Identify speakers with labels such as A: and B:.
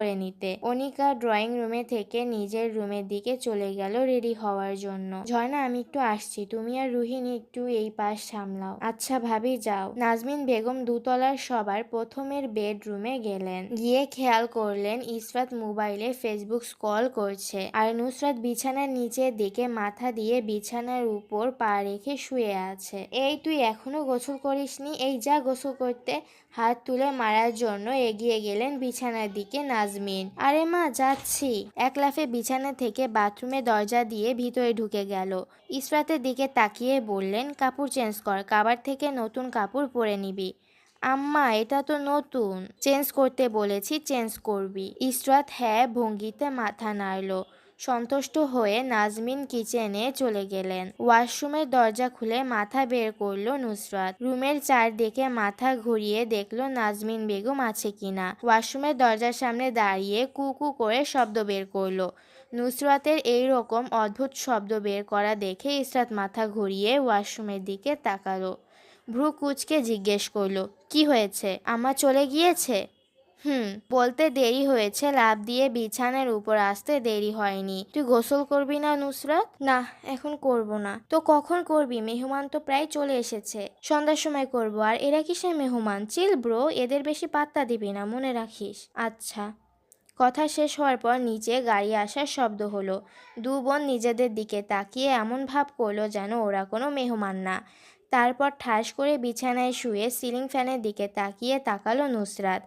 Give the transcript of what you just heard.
A: করে নিতে। অনিকা ড্রয়িং রুমে থেকে নিজের রুমের দিকে চলে গেল রেডি হওয়ার জন্য। ঝর্ণা, আমি একটু আসছি। তুমি আর রুহিনী একটু এই পাশ সামলাও। আচ্ছা ভাবি, যাও। নাজমিন বেগম দুতলার সবার প্রথমের বেডরুমে গেলেন। গিয়ে খেয়াল করলেন ইসরাত মোবাইলে ফেসবুক স্কল করছে আর নুসরাত বিছানার নিচের দিকে মাথা দিয়ে বিছানার উপর পা রেখে শুয়ে আছে। এই তুই এখনও গোসল করিসনি? এই যা গোসল করতে হাত তুলে মারার জন্য এগিয়ে গেলেন বিছানার দিকে নাজমিন। আরে মা, যাচ্ছি। এক লাফে বিছানা থেকে বাথরুমে দরজা দিয়ে ভিতরে ঢুকে গেল। ইসরাতের দিকে তাকিয়ে বললেন, কাপড় চেঞ্জ কর, কাবার থেকে নতুন কাপড় পরে নিবি। আম্মা, এটা তো নতুন। চেঞ্জ করতে বলেছি, চেঞ্জ করবি। ইসরাত হ্যাঁ ভঙ্গিতে মাথা নাড়ল। সন্তুষ্ট হয়ে নাজমিন কিচেনে চলে গেলেন। ওয়াশরুমের দরজা খুলে মাথা বের করল নুসরাত। রুমের চারদিকে মাথা ঘুরিয়ে দেখল নাজমিন বেগম আছে কিনা। ওয়াশরুমের দরজার সামনে দাঁড়িয়ে কু কু করে শব্দ বের করল। নুসরাতের এই রকম অদ্ভুত শব্দ বের করা দেখে ইসরাত মাথা ঘুরিয়ে ওয়াশরুমের দিকে তাকালো। ভ্রু কুচকে জিজ্ঞেস করল, কি হয়েছে? আমা চলে গিয়েছে? হুম, বলতে দেরি হয়েছে লাভ দিয়ে বিছানার উপর আসতে দেরি হয়নি। তুই গোসল করবি না, নুসরাত? না, এখন করব না। তো কখন করবি? মেহমান তো প্রায় চলে এসেছে। সন্ধ্যার সময় করব। আর এরা কিসের মেহমান? চিল ব্রো, এদের বেশি পাত্তা দিবি না, মনে রাখিস। আচ্ছা। কথা শেষ হওয়ার পর নিচে গাড়ি আসার শব্দ হলো। দু বোন নিজেদের দিকে তাকিয়ে এমন ভাব করল যেন ওরা কোনো মেহমান না। তারপর ঠাস করে বিছানায় শুয়ে সিলিং ফ্যানের দিকে তাকিয়ে তাকালো নুসরাত।